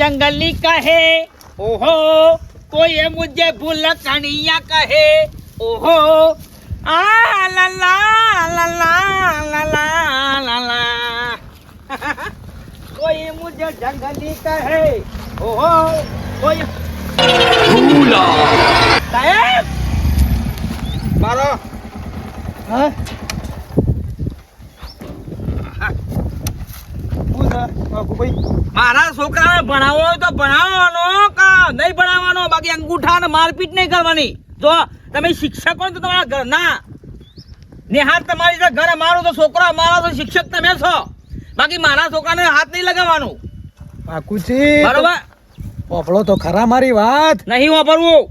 जंगली कहे ओहो कोई मुझे भूल कनिया कहे ओहो आ ला ला ला ला ला ला ला ला। कोई मुझे जंगली कहे ओहो कोई साहेब! मारो। હા મારા છોકરાને ભણાવો હોય તો ભણાવવાનો કા નહીં ભણાવવાનો? બાકી અંગૂઠા ને મારપીટ નહીં કરવાની. જો તમે શિક્ષક તો તમારા ઘરના. નિહાર તમારી તો ઘરે મારો તો છોકરો મારો તો શિક્ષક તમે છો. બાકી મારા છોકરાને હાથ નહીં લગાવવાનું. બાકુજી બરોબર? પોપડો તો ખરા મારી વાત. નહીં વાપરવું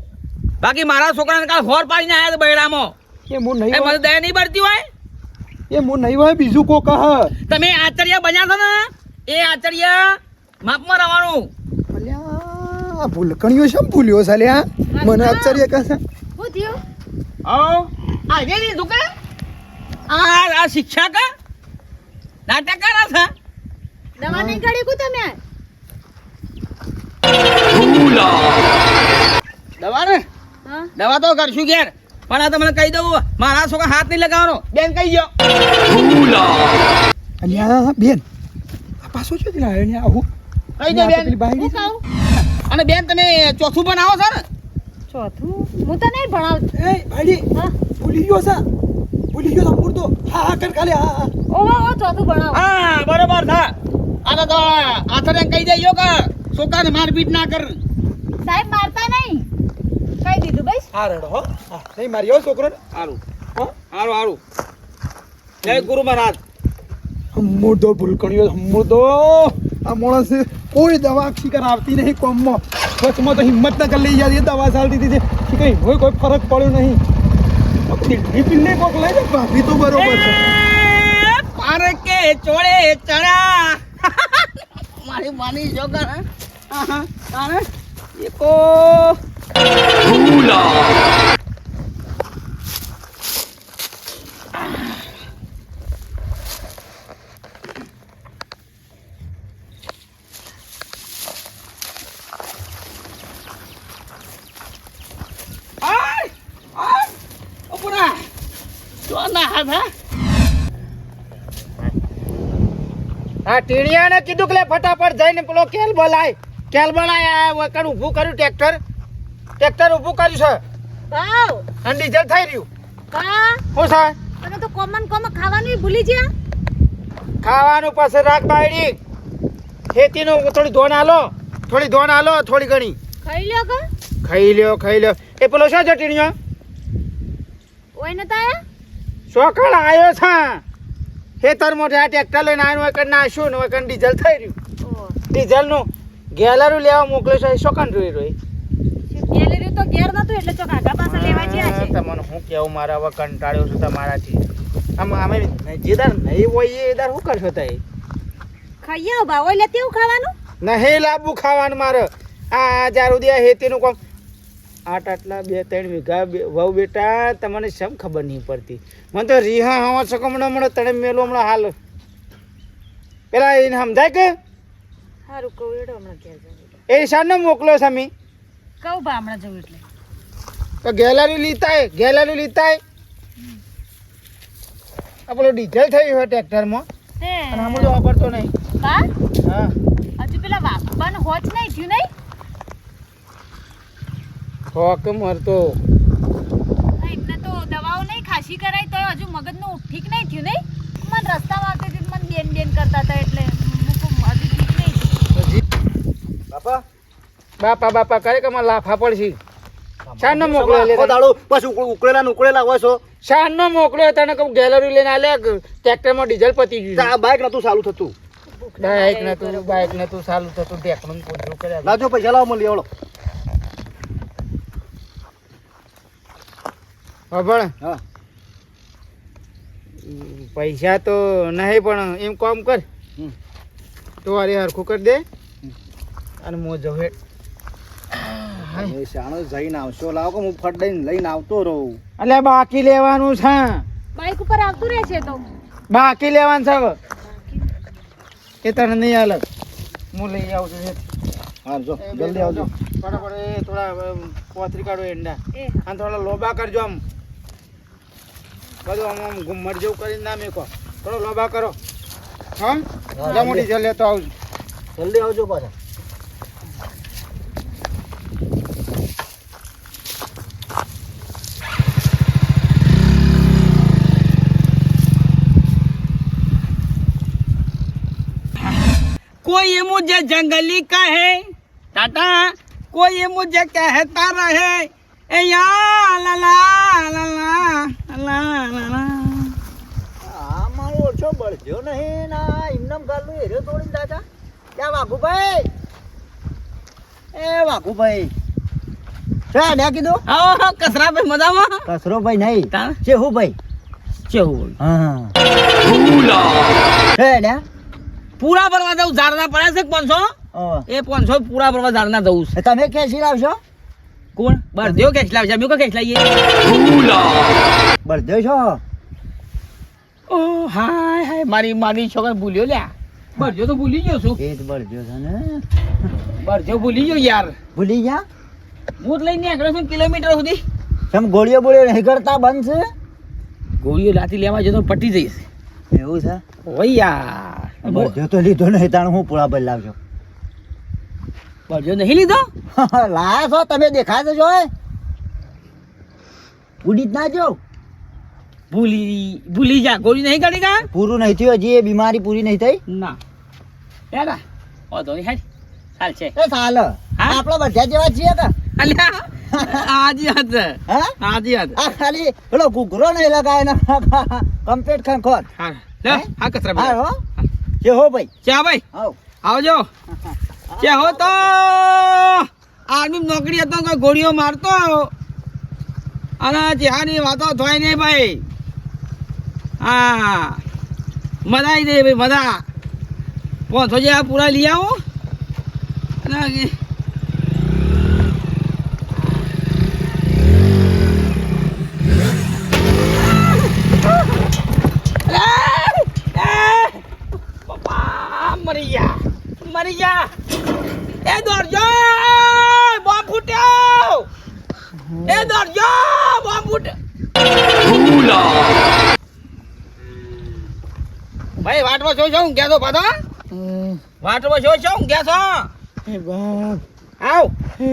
બાકી મારા છોકરાને કાલ હોર પાડીને આવ્યા તો બૈરામાં? એ હું નહીં મને દયા નહીં પડતી હોય? એ હું નહીં હોય બીજું કો કહ તમે આચાર્ય બન્યા છો ને? એ આચાર્ય માપમાં રહેવાનું. અલ્યા ભૂલકણીઓ શું ભૂલ્યો સાલ્યા લ્યા મને આશ્ચર્ય કહે છે. હું થયો? ઓ આ જે ની દુકાન? આ આ શિક્ષક નાટક કરે છે? દવા નહીં કાઢી કુ તમે? દવા ને? દવા તો કરશું ઘેર. પણ આ તમને કહી દઉં મારા છોકરા હાથ નહીં લગાવવાનો. બેન કહી ગયો અલ્યા બેન પાછો છે લાવ્યો ને આવું. કઈ દો બેન? હું કહું અને બેન તમે ચોથું બનાવો છો ને? ચોથું? હું તો નહીં ભણાવ એ ભાઈ હા. ભૂલી ગયો છે ભૂલી ગયો સંપૂર તો. હા હા કર ખાલી હા હા. ઓહો ઓ ચોથું ભણાવો. હા બરોબર થા. આ તો આથરે કહી દેજો કે છોકરાને મારપીટ ના કર. સાહેબ મારતા નહીં. કહી દીધું બસ. હા રડો હો. નહીં મારી હો છોકરો સારું હો. સારું હારું. જય ગુરુ મહારાજ. મુર્દો ભૂલકણીઓ મુર્દો આ માણસ કોઈ દવા શિકાર આવતી નહીં કોમમાં. વચમાં તો હિંમત ના કરી લઈ જાય દવા ચાલતી હતી કે કંઈ હોય કોઈ ફરક પડ્યો નહીં. દિલ્હી પિલ્લે કોક લઈ જાય ભાભી તો બરોબર છે. એ કે ચોળે ચણા. મારી માની જો તારે. એકો આય આય ઉપરા જો હા. હા ટીણિયાને કીધું કે ફટાફટ જઈને પેલો કેલ બોલાય. કેલ બોલાય આ ઊભું કર્યું ટ્રેક્ટર? ટ્રેક્ટર ઊભું કર્યું છે. ભાવ અને ડીઝલ થઈ રહ્યું. કા શું છે? તમે તો કોમન કોમ ખાવાનું ભૂલી ગયા ખાવાનું પાસે રાખ બાયડી. ખેતીનું થોડી ધોન આલો. થોડી ધોન આલો થોડી ઘણી. ખાઈ લ્યો કા? ખાઈ લ્યો ખાઈ લ્યો. એ પેલો શું છે ટીણિયો? ઓય નતા આયા સોકળ આવ્યો છે. ખેતર મોટે આ ટ્રેક્ટર લઈને આવ્યો વખત નાખ્યું ને વખત ડીઝલ થઈ રહ્યું. ડીઝલનું ગેલરું લેવા મોકલ્યો છે શોકન જોઈ રહ્યો ગેલેરી તો ઘેર નતું એટલે ચોક આગા પાસે લેવા છે. તમને હું કેવું મારા હવે કંટાળ્યો છું તમારાથી. આમ અમે જેદાર નહીં હોય એ દાર શું કરશો તઈ? ખાઈએ ભાવ એટલે લેતી ખાવાનું? નહીં લાવવું ખાવાનું મારે. આ હજાર સુધી હેતીનું કોમ આટ આટલા બે ત્રણ વીઘા વહુ બેટા તમને સમ ખબર નહીં પડતી? મને તો રીહા હવા શકો હમણાં હમણાં તને મેલો હમણાં હાલ. પેલા એને સમજાય કે? સારું કહું એડો હમણાં ઘેર એ શાનો મોકલો છે કહું ભા હમણાં જવું એટલે. તો ગેલેરી લીતાય ગેલેરી લીતાય. આ પેલો ડીઝલ થયું હોય ટ્રેક્ટરમાં. અને હમણાં વાપરતો નહીં. હા. હજુ પેલા વાપરવાનું હોત નહીં થયું નહીં? હોક મરતો. એમને તો દવાઓ નહીં ખાસી કરાય તો હજુ મગજનું ઠીક નહીં થયું નહીં? મને રસ્તા હતી મને બેન બેન કરતા હતા એટલે હજુ ઠીક નહીં બાપા? બાપા બાપા કરે કે મને લાફા પડશે? શાનો મોકલો લે દાડો બસ ઉકળેલા ને ઉકળેલા હોય છો. શાનો મોકલ્યો તને કહું ગેલેરી લઈને આલે ટ્રેક્ટરમાં ડીઝલ પતી તો ગયું આ બાઇક નતું ચાલુ થતું. બાઈક નતું બાઈક નતું ચાલુ થતું ટેકનું પૂછ્યું કર્યા. લાજો પૈસા લાવો મને લેવડો. ખબર હા. પૈસા તો નહીં પણ એમ કામ કર. તો અરે હરખું કરી દે. અને મો જવે શાણો જઈને આવશો. લાવો કે હું ફટ દઈને લઈને આવતો રહું. એટલે બાકી લેવાનું છે. બાઈક ઉપર આવતું રહે છે તો? બાકી લેવાનું છે. એ તને નહીં હાલત હું લઈ આવું છું હા જો જલ્દી આવજો. ફટાફટ એ થોડા પોતરી કાઢો એંડા. અને થોડા લોબા કરજો આમ. બધું આમ આમ ઘુમ્મટ જેવું કરીને ના મેકો થોડો લોબા કરો હા જમોડી છે લેતો આવજો જલ્દી આવજો પાછા कोई ये मुझे जंगली कहे टाटा कोई ये मुझे कहता रहे ए या ला ला ला ला હા હા કસરા ભાઈ મજામાં? કસરો ભાઈ? નહીં ચેહુ ભાઈ. ચેહુ હા. હે પૂરા ભરવા દઉં ઝાડના પડ્યા છે પાંચસો? એ પાંચસો પૂરા ભરવા ઝાડના દઉં છે. તમે ક્યાં સીર કોણ? બરદ્યો કેસ લાવશે અમે કો કેસ લાવીએ બળજો છો? ઓ હાય હાય મારી મારી છોકરા ભૂલ્યો લ્યા. બરજો તો ભૂલી ગયો છું. એ જ બળજો છે ને. બરજો ભૂલી ગયો યાર. ભૂલી ગયા? હું લઈને નીકળ્યો છું કિલોમીટર સુધી. તમે ગોળીઓ બોળીઓ નહીં કરતા બંધ છે? ગોળીઓ લાતી લેવા જતો પટી જઈશ. એવું છે? ઓય યાર. બળજો તો લીધો નહીં તાણ હું પૂળા પર લાવજો. બરજો નહીં લીધો? લાયા છો તમે દેખાય તો જો. ઉડી જ ના જો ભૂલી ભૂલી જા ગોળી નહીં કાઢી કા પૂરું નહીં થયું હજી એ બીમારી પૂરી નહીં થઈ. ના. યાર ઓ તો હાલ હાલ છે. એ ચાલ હા? આપણે બધા જેવા છીએ તો. અલ્યા આજી હત હે? આજી હત આ ખાલી પેલો ઘૂઘરો નહીં લગાય ને કમ્પ્લીટ ખંખોર હા લે હે? હા કચરા હા હો. કે હો ભાઈ. ચા ભાઈ. આવ. આવજો. કે હો તો? આર્મી નોકરી હતો તો ગોળીઓ મારતો? અને ચેહાની વાતો થાય નહીં ભાઈ. હા. મજા આવી જાય ભાઈ મજા પહોંચો જે આ પૂરા લઈ આવો. અને આ- એ, એ, પપ્પા મરી ગયા મરી ગયા એ દોડજો બોમ્બ ફૂટ્યો એ દોડજો બોમ્બ ફૂટ્યો ભાઈ હું ગયા છો પાછો? વાટમાં છો હું ગયા છો? હે બાપ. આવ. એ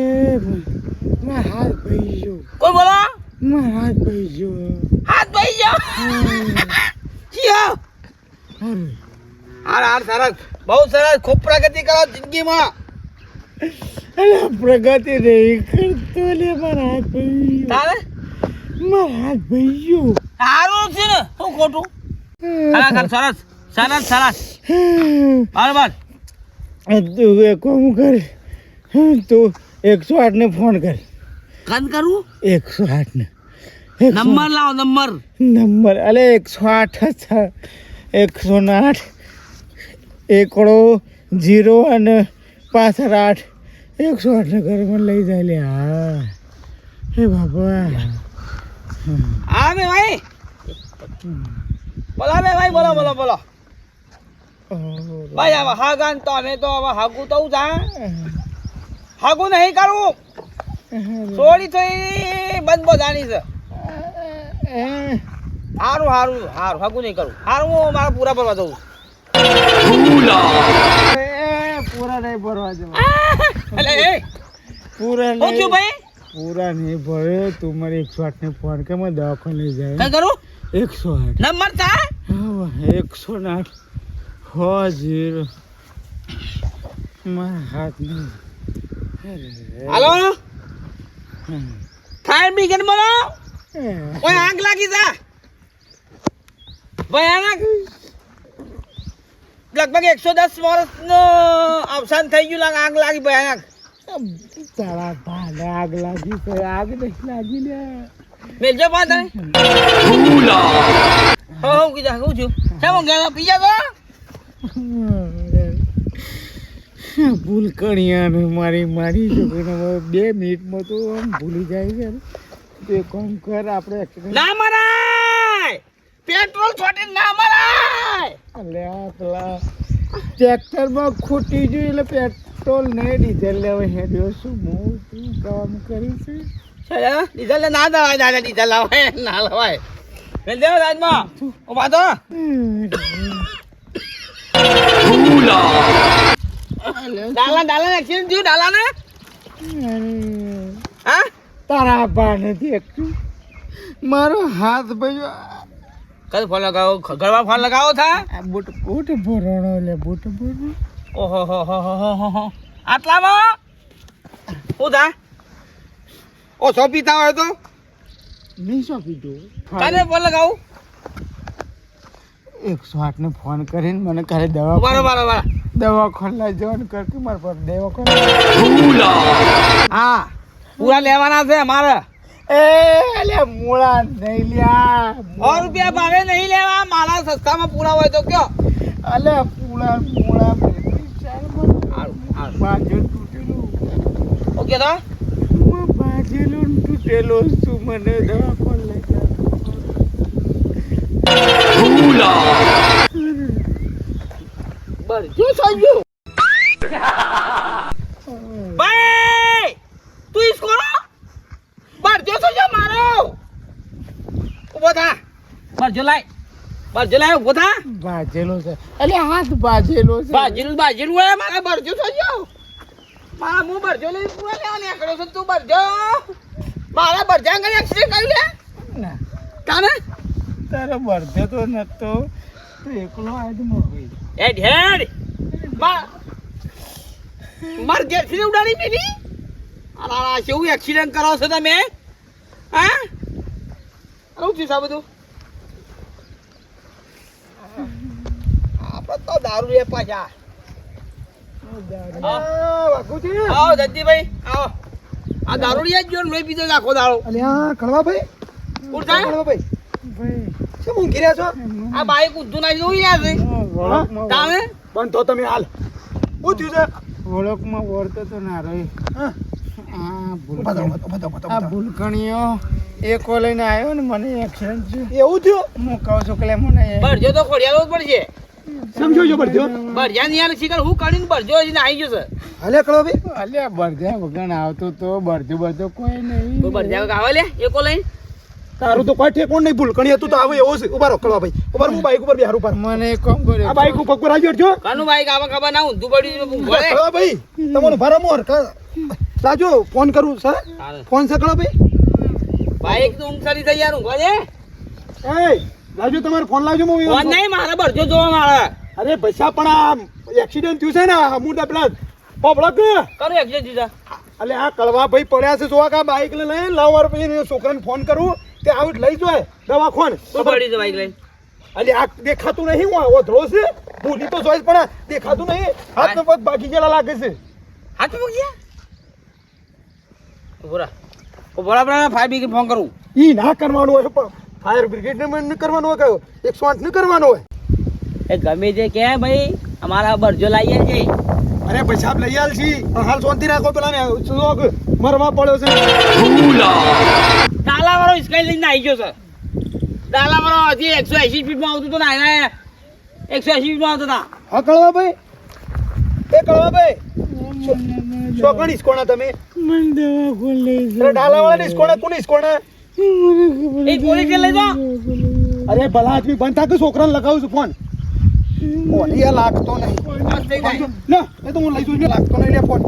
મારા હાથ ભાઈ ગયો કોઈ બોલો? મારા હાથ ભાઈ ગયો હાથ ભાઈ જાઓ ચિયો હારું. હાર સરસ. બહુ સરસ. ખૂબ પ્રગતિ કરો જિંદગીમાં. અરે પ્રગતિ નહીં કરતો લે મારા હાથ ભાઈ તારે? મારા હાથ ભાઈ ગયો સારું છે ને. શું ખોટું? સરસ. સરસ સરસ. બરાબર તું એક કામ કર. તું એકસો આઠ ને ફોન કર. કન કરું? એકસો આઠ ને. નંબર લાવો નંબર. નંબર. અલે એકસો આઠ જ એકસો ને આઠ. એકડો જીરો અને પાછળ આઠ. એકસો આઠ ને ઘરમાં લઈ જાય લે હા. હે બાબા હા ભાઈ. બોલો ભાઈ બોલો બોલો બોલો. ભાઈ હવે હાગન તો અમે તો હવે હાગું તો જા હાગું નહીં કરવું સોડી તો બંધ બધાની છે. સારું સારું સારું હાગું નહીં કરું. સારું હું મારા પૂરા ભરવા જઉં. પૂરા નહીં ભરવા જવું. પૂરા નહીં. ભાઈ? પૂરા નહીં ભરે. તું મારે એકસો આઠ ને ફોન કે મને દવાખાને લઈ જાય? કઈ કરું? એકસો આઠ નંબર થાય એકસો આઠ હાથ નહીં હાલો? ફાયર બ્રિગેડ બોલો? કોઈ આગ લાગી જા. ભયાનક લગભગ એકસો દસ વર્ષનો અવસાન થઈ ગયું લાગે આગ લાગી ભયાનક તારા ભાને આગ લાગી તો આગ નહીં લાગી ને. મેલજો હો હો કીધા કહું છું. કેમ ગયા પીજા તો ભૂલ કણિયાને મારી મારી છોકરીને બે મિનિટમાં તો આમ ભૂલી જાય છે તે કોમ કર આપણે ના મરાય! પેટ્રોલ છોટી ના મરાય! અલ્યા પેલા ટ્રેક્ટરમાં ખૂટી ગયું એટલે પેટ્રોલ નહીં ડીઝલ લેવા હેડ્યો શું હું શું કામ કરીશ ચાલ ડીઝલ ના દવાય દાદા ડીઝલ લાવાય ના લવાય. રાજમાં. ઊભા તો ડાલા ડાલા એક્સિડન્ટ થયું ડાલા હા? તારા બા નથી એકતું મારો હાથ ભાઈ કદ ફોન લગાવો? ઘરમાં ફોન લગાવો થા? બૂટ બુટ ભરણો લે બુટ ભરણો ઓહો હો હો હો હો હો હો. આટલામાં શું થા? ઓ સોપી પીતા હોય તો? નહીં સોપી તો કાને ફોન લગાવું. એકસો આઠ ને ફોન કરીને મને કાલે દવા બરાબર બરાબર દવા ખોલા જવાનું કરતી મારા પર દવા હા. પૂરા લેવાના છે અમારે. એ અલે મૂળા નહીં લ્યા. સો રૂપિયા ભાવે નહીં લેવા. મારા સસ્તામાં પૂરા હોય તો કયો. અલે પૂળા મૂળા. બાજુ તૂટેલું. ઓકે તો? બાજેલું તૂટેલો? છું મને દવા બસ જો સંજુ ભાઈ તું ઈસ કોનો બસ જો સંજુ મારો. ઊભો થા. બસ જો લાય. બસ જો લાય ઊભો થા. બાજેલો છે. અલે હાથ બાજેલો છે. બાજીનું બાજીનું હોય મારા બરજો સંજુ મારા હું બરજો લઈ પૂરા લેવા નીકળ્યો છું તું બરજો મારા બરજા અંગલ એક્સિડન્ટ કર્યું લે. ના. કાને તારો વર્ધે તો નતો. તો એકલો આજ મોકલી એ ઢેડ હેડ માર ઘેર ઘેરથી ઉડાડી પેલી? આ કેવું એક્સિડન્ટ કરો છો તમે? હા? આવું થયું આ બધું? આપણે તો દારૂ લે પાછા. આવો દત્તીભાઈ આવો. આ દારૂ જ જો લોહી પીધો નાખો આખો દાડો. અલ્યા કડવાભાઈ? ઉઠ થાય કડવાભાઈ? ભાઈ શું ઊંઘી રહ્યા છો? આ બાઈક ઊંધું નાખી દઉં યાર છે વળકમાં તામે? બંધ તમે હાલ. શું થયું છે? ઓળખમાં વળતો તો ના રહી. હા. આ. ભૂલકણીઓ એકો લઈને આવ્યો ને મને એક્સિડન્ટ થયું. એવું થયું? હું કહું છું કે મને? ભરજો તો ખોડિયાલો જ પડશે. સમજો છો બધો ભરજા ની યાર શીખર હું કાઢીને ભરજો હજી આવી ગયો છે. હાલે આવતો તો ભરજો બધું કોઈ નહીં. કોઈ ભરજા આવે લે એકો લઈને. તારું તો કોઈ ઠેકોણ નહીં ભૂલકણી હતું તો આવે એવો છે. ઊભા રહો કડવાભાઈ ઊભા હું બાઈક ઉપર બિહાર ઉપર મને કોમ કરે આ બાઈક ઉપર આવી જો કાનું બાઈક આવા ખબર ના ઊંધું પડ્યું છે ભૂંગળે. ભાઈ. તમારો ભારા મોર. સાજો ફોન કરું સર. ફોન સકળો ભાઈ? બાઈક તો ઊંઘ સરી થઈ યાર ઊંઘવા દે. એ લાજો તમારો ફોન લાવજો હું ફોન નહીં મારે ભરજો જોવા મારે. અરે પૈસા પણ આ એક્સિડન્ટ થયું છે ને અમુદા પેલા પોપડક કરે એક્સિડન્ટ દીધા એટલે આ કળવા ભાઈ પડ્યા છે જોવા કા બાઈક લઈ લઈ લાવવા પછી છોકરાને ફોન કરું. તે આવું લઈ જાય દવાખોન. શું પડી જ બાઈક લઈ અલી આ દેખાતું નહીં હું ઓધળો છે. ભૂલી તો જોઈશ પણ દેખાતું નહીં. હાથ ને પગ બાકી ગયેલા લાગે છે. હાથ પગ ગયા? બોરા ફાયર બ્રિગેડ ફોન કરું. ઈ ના કરવાનું હોય પણ ફાયર બ્રિગેડ ને કરવાનું હોય કયો? એકસો આઠ ને કરવાનું હોય. એ ગમે છે કે ભાઈ અમારા ભરજો લાવીએ છે અરે પૈસા લઈ આલ છી. હાલ શાંતિ રાખો પેલા ને શોખ મરવા પડ્યો છે. ડાલા વાળો ઇસકાઈ લઈને આવી ગયો છે. ડાલા વાળો હજી એકસો એસી સ્પીડમાં આવતું હતું ને એકસો એસી ફીટમાં આવતો હતા હા કળવા ભાઈ? એ કળવા ભાઈ? શોકણ ઈસકોણા તમે? મને દવા ખોલ લઈ ડાલા વાળા ઈસકોણા કોણ ઈસકોણા એ પોલીસ લઈ જાઓ. અરે ભલા આદમી બનતા કે છોકરાને લગાવું છું ફોન. ઓલી એ લાગતો નહીં. ના એ તો હું લઈ જઉં છું લાગતો નહીં લે ફોન.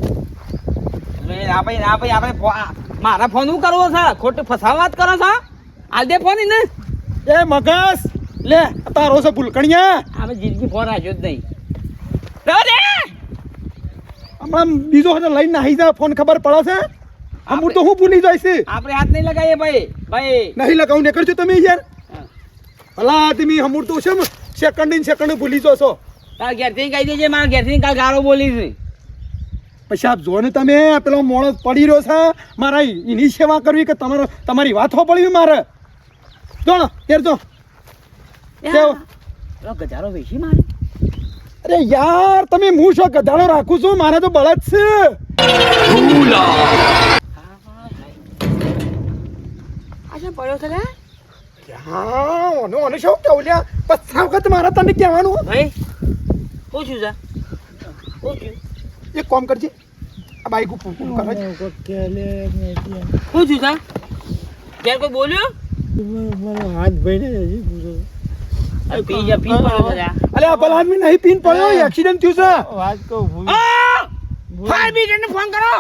આ ભાઈ આ ભાઈ આપણે મારા ફોન શું કરવો છે? ખોટી ફસાવા વાત કરો છો? આલ દે ફોન ને એ મગસ! લે તારો છે ભૂલકણિયા. અમે જિંદગી ફોન રાખ્યો જ નહીં. રે હમણાં બીજો હતો લઈને નાહી જા ફોન ખબર પડે છે? હું તો હું ભૂલી જાય છે? આપણે હાથ નહીં લગાવીએ ભાઈ. ભાઈ. નહીં લગાવું નીકળજો તમે યાર. ભલા તમે હમુર તો છે ને. સેકન્ડ ને સેકન્ડ ભૂલી જો છો તાર ઘેરથી કહી દેજે મારા ઘેરથી કાલ ગાળો બોલી છે. પછી આપ જો ને તમે પેલો માણસ પડી રહ્યો છે મારા એની સેવા કરવી કે તમારો તમારી વાત પડી પડવી મારે? જો ને યાર જો. ગજારો વેચી મારે. અરે યાર તમે હું શું ગધાડો રાખું છું મારે તો બળદ છે. પડ્યો છે હા ઓનો ઓનો શું કેવું લ્યા? પચાસ વખત મારે તને કહેવાનું. ભાઈ શું થયું છે શું થયું એક કામ કરજે. આ બાઈક ઉપર પૂરું કરે છે. થયું છે ત્યાં કોઈ બોલ્યું? હાથ ભાઈને અરે પી જા પી પડ્યો છે લ્યા. અલે આ ભલા આદમી નહીં પીન પડ્યો. એક્સિડન્ટ થયું છે. વાત કહું! ફાયર બ્રિગેડને ફોન કરો.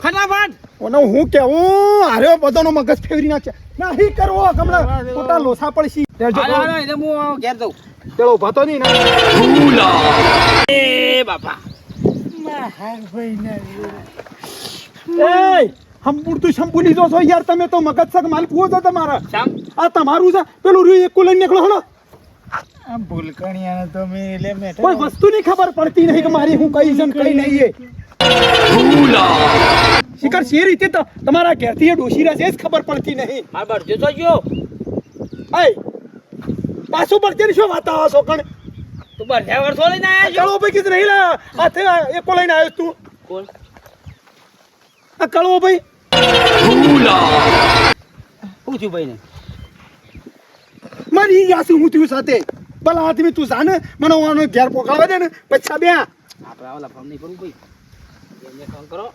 ફટાફટ. ઓનો હું કેવું હાર્યો બધાનો મગજ ફેરવી નાખે. નહીં કરવો હમણાં ખોટા લોસા પડશી. હું ઘેર જઉં. ચલો ઊભા તો નહીં ને એ બાપા. એ હંપુરતું શંપુ જો છો યાર તમે તો મગજ સગ માલ પૂવો છો તમારા? આ તમારું છે? પેલું રહ્યું એક લઈને નીકળો હળો. આ ભૂલકણિયાને તો મેં એટલે મેં કોઈ વસ્તુની ખબર પડતી નહીં કે મારી હું કઈ જન ને કઈ નહીં એ. શિખર સી રીતે તો તમારા ઘેરથી એ ડોશી છે જ ખબર પડતી નહીં. માર બરજો તો ગયો આય પાછું પડતી શું વાત આવો છો કણ? તું બરજા વર્ષો લઈને આવ્યા છો? કળવો ભાઈ કીધું નહીં લા હાથે એકો લઈને આવ્યો તું. કોણ? આ કળવો ભાઈ. પૂછ્યું ભાઈ ને મારી યાસી હું થયું સાથે. ભલા આદમી તું જાને મને ઓનો ઘેર પોકાડવા દે ને પછી બે આપણે આવેલા ફોન નહીં કરું ભાઈ કરો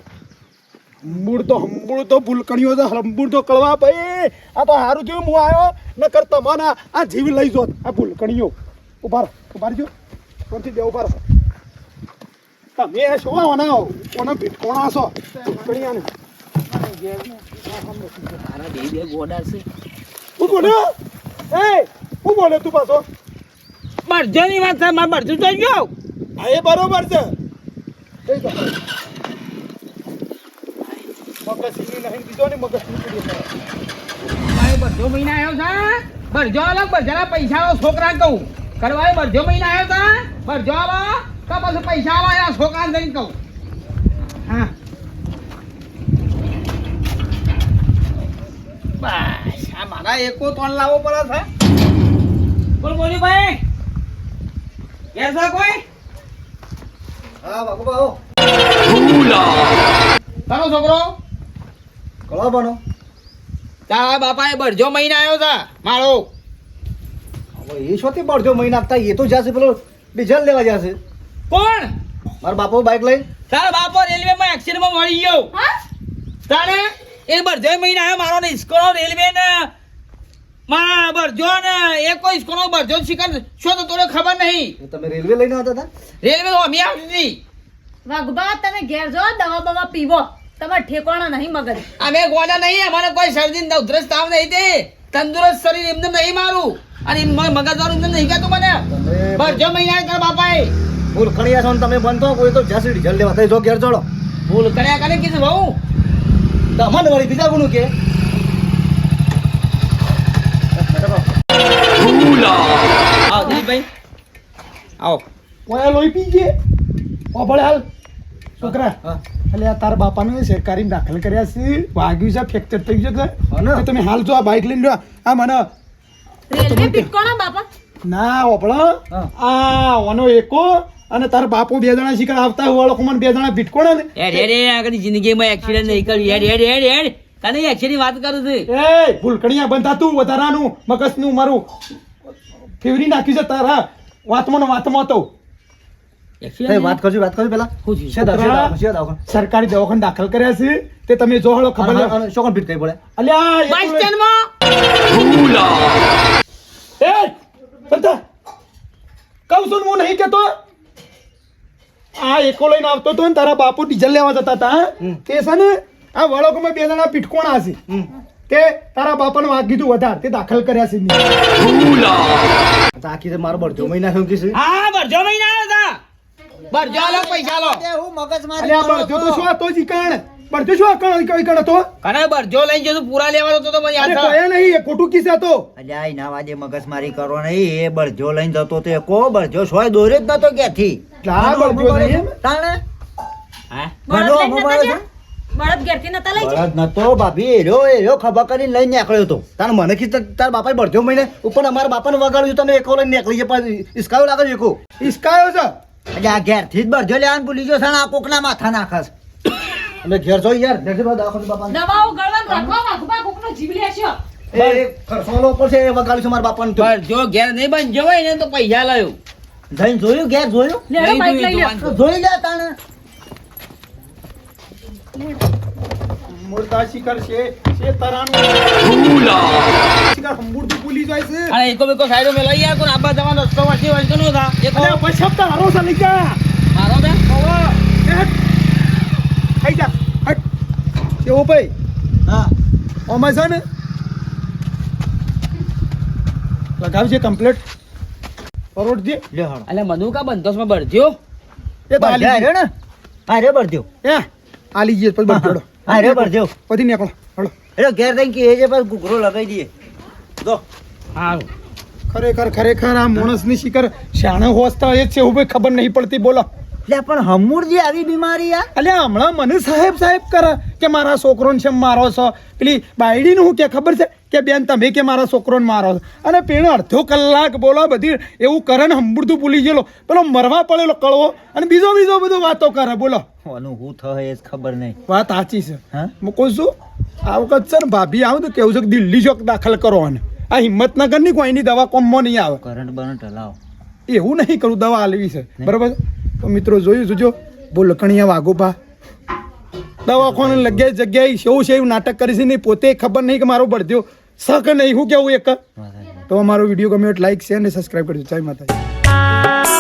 હંબુડ તો હંબુડ તો ભૂલકણીઓ તો હંબુડ તો કળવા ભાઈ. આ તો હારું થયું હું આવ્યો નકર તમને મને આ જીવ લઈ જોત આ ભૂલકણીઓ. ઊભા ઊભા રહેજો. કોણથી દેવું ઊભા તમે શું ઓના કોને ભીટકોણા છો ભૂલકણીયાને બે બે ગોડા છે હું બોલ્યો? એ હું બોલ્યો તું પાછો? બરજોની વાત છે માર બરજો તો ગયો. હા એ બરોબર છે. એ તો. મગજ સીની નહીં દીધો ને મગજ નીકળી ગયો. બરજો મહિના આવ્યો છે બરજો અલગ બરજાના પૈસા છોકરા કહું. કરવા બરજો મહિના આવ્યો છે બરજો આલો તો પછી પૈસા આલો એના છોકરાને જઈને કહું. હા. બસ આ મારા એકો ત્રણ લાવવો પડે છે. બોલ બોલી ભાઈ. ઘેર છે કોઈ? હા બાપુ બાપુ. તારો છોકરો? કળવા બનો તારા બાપાએ બરજો મહિના આવ્યો તા મારો. હવે એ શોથી બરજો મહિના આપતા એ તો જશે પેલો ડીઝલ લેવા જશે. કોણ? મારો બાપો બાઇક લઈ તારો બાપો રેલવેમાં એક્સિડન્ટમાં મળી ગયો. હા? તાણે એ બરજો મહિના આવ્યો મારો ને ઇસ્કોનો રેલવે ને મારા બરજો ને એ કોઈ ઇસ્કોનો બરજો શિકાર. શું તો તને ખબર નહીં? તમે રેલવે લઈને આવતા હતા? રેલવે અમે આવતી હતી. વાઘબા તમે ઘેર જો દવા બવા પીવો. તમારે ઠેકાણા નહીં મગજ. અમે ગોડા નહીં અમારે કોઈ શરદી ને ઉધરસ તાવ નહીં તે. તંદુરસ્ત શરીર એમને નહીં મારું. અને મગજ વાળું એમને નહીં કહેતું મને. બરજો મહિના કર તારા બાપાએ. ભૂલ કણિયા છો ને તમે બનતો કોઈ તો જસડી જલ્દી લેવા થઈ જો ઘેર ચડો. ભૂલ કર્યા કરે કીધું બહુ. તમને વળી બીજા કોનું કે? આવો દિલીપભાઈ. આવો. કોઈ લોહી પી ગયે? ઓ ભલે હાલ. છોકરા એટલે આ તારા બાપાને સરકારી દાખલ કર્યા છે. વાગ્યું છે ફ્રેક્ચર થઈ ગયું છે. તમે હાલ જો આ બાઇક લઈને લ્યો આ મને રેલવે પીટકોણા બાપા? ના ઓપળો. આ ઓનો એકો અને તાર બાપુ બે જણા શીખર આવતા હોય લોકો મને બે જણા ભીટકોણે ને. હેડ હેડ આગળ જિંદગીમાં એક્સિડન્ટ નહીં કર્યું હેડ હેડ હેડ હેડ. તને એક્સિડન્ટ વાત કરું છું? એ ભૂલકણિયા બંધા તું વધારાનું મગજનું મારું. ફેવરી નાખ્યું છે તારા. વાતમાં વાતમાં તો. વાત કરજો વાત કરજો પેલા. સરકારી દવાખાને દાખલ કર્યા છે તે તમે જો હળો ખબર અને શું કોણ ભીટ પડે? અલ્યા બસ સ્ટેન્ડમાં એ બંધા કહું છું હું નહીં કેતો આ એકો લઈને આવતો તો ને તારા બાપુ ડીઝલ લેવા જતા હતા? તે છે ને આ વળોકમાં બે જણા પીઠકોણા છે. તે તારા બાપાને વાત કીધું વધારે. તે દાખલ કર્યા છે. આખી મારો બળજો મહિના કે છે. હા બરજો મહિના હતા બરજો લો પૈસા લો હું મગજ અલ્યા બળજો તો શું હતો જીકણ બળજો શું કણ કઈ કણ હતો? કને બરજો લઈને જતો પૂરા લેવા તો તો મને યાદ છે. કયા નહીં એ ખોટું કિસ્સા તો અલ્યા એના વાજે મગજમારી કરો નહીં એ બળજો લઈને જતો તો કો બળજો સોય દોરે જ નતો ક્યાંથી? લા બળજો નહીં તાણે? હા? નતા બળદ? ઘેરથી નતા લઈ બળદ નતો ભાભી એરો એરો ખબર કરીને લઈને નીકળ્યો તો તાર મને કીધું તાર બાપાએ બળજો મહિને ઉપર અમારા બાપાને વગાડ્યું તમે એકો લઈને નીકળી છે પણ ઈસકાયો લાગે છે એકો. ઈસકાયો છે? એટલે આ ઘેરથી જ બળજો લેવાનું ભૂલી ગયો આ કોકના માથા નાખસ એટલે ઘેર જો યાર ઘેર જો બાપા નવાઓ ગળવાન રાખવા રાખો વાઘબા કોકનો જીવ છે. એ ખરસોલો પર છે એ વગાડ્યું છે મારા બાપાને તો. જો ઘેર નહીં બન હોય ને તો પૈસા લાયો. જઈને જોયું ઘેર જોયું? લેડો બાઈક લઈ લે. જોઈ લે તાણે. મુર્દા શિકાર છે છે તરાનું. શિખર હંબુરતું ભૂલી જાય છે. અરે એકો બેકો સાઈડો મે લઈ આવ્યો આબા જવાનો રસ્તો વાંચી વાંચતો નો એ અરે હારો છે લઈ જા. મારો બે ખાઈ જા. હટ. કેવો ભાઈ. હા. ઓમાં છે ને લગાવજે કમ્પ્લેટ પરોડજે લે હાડો એટલે મનુ કા બંધોસમાં બળજો એ તો આલી બળજો ને? હારે હે એ આલી જઈએ પછી બળજો હા રે પછી નીકળો. હળો એટલે ઘેર જઈને કે લગાવી દઈએ. જો. હારું. ખરેખર ખરેખર આ માણસની શિખર શાણે હોસ્તા એ છે ભાઈ ખબર નહીં પડતી બોલો. એટલે પણ હમુરજી આવી બીમારી આ અલ્યા હમણાં મને સાહેબ સાહેબ કરે કે મારા છોકરોને છે મારો છો. પેલી બાયડીનું હું કે ખબર છે? કે બેન તમે કે મારા છોકરોને મારો છો? અને પેણે અડધો કલાક બોલો બધી એવું કરે ને હંબુરતું ભૂલી ગયેલો. પેલો મરવા પડેલો કળવો અને બીજો બીજો બધો વાતો કરે બોલો. આનું હું થાય એ ખબર નહીં. વાત સાચી છે. હા? હું કહું છું. આ વખત છે ને ભાભી આવું તો કેવું છે કે દિલ્હી ચોક દાખલ કરો અને આ હિંમતનગરની કોઈની દવા કોમમાં નહીં આવે. કરંટ બરંટ હલાવો એવું નહીં કરું દવા આલવી છે. બરાબર તો મિત્રો જોયું જોજો બોલકણીયા વાઘોભા. દવાખાને લગ્યા જગ્યાએ શું છે એવું નાટક કરી છે નહીં પોતે ખબર નહીં કે મારો બળદ્યો સક નહીં. હું કેવું એક? તો અમારો વીડિયો ગમ્યો લાઈક શેર અને સબસ્ક્રાઈબ કરજો. જય માતાજી.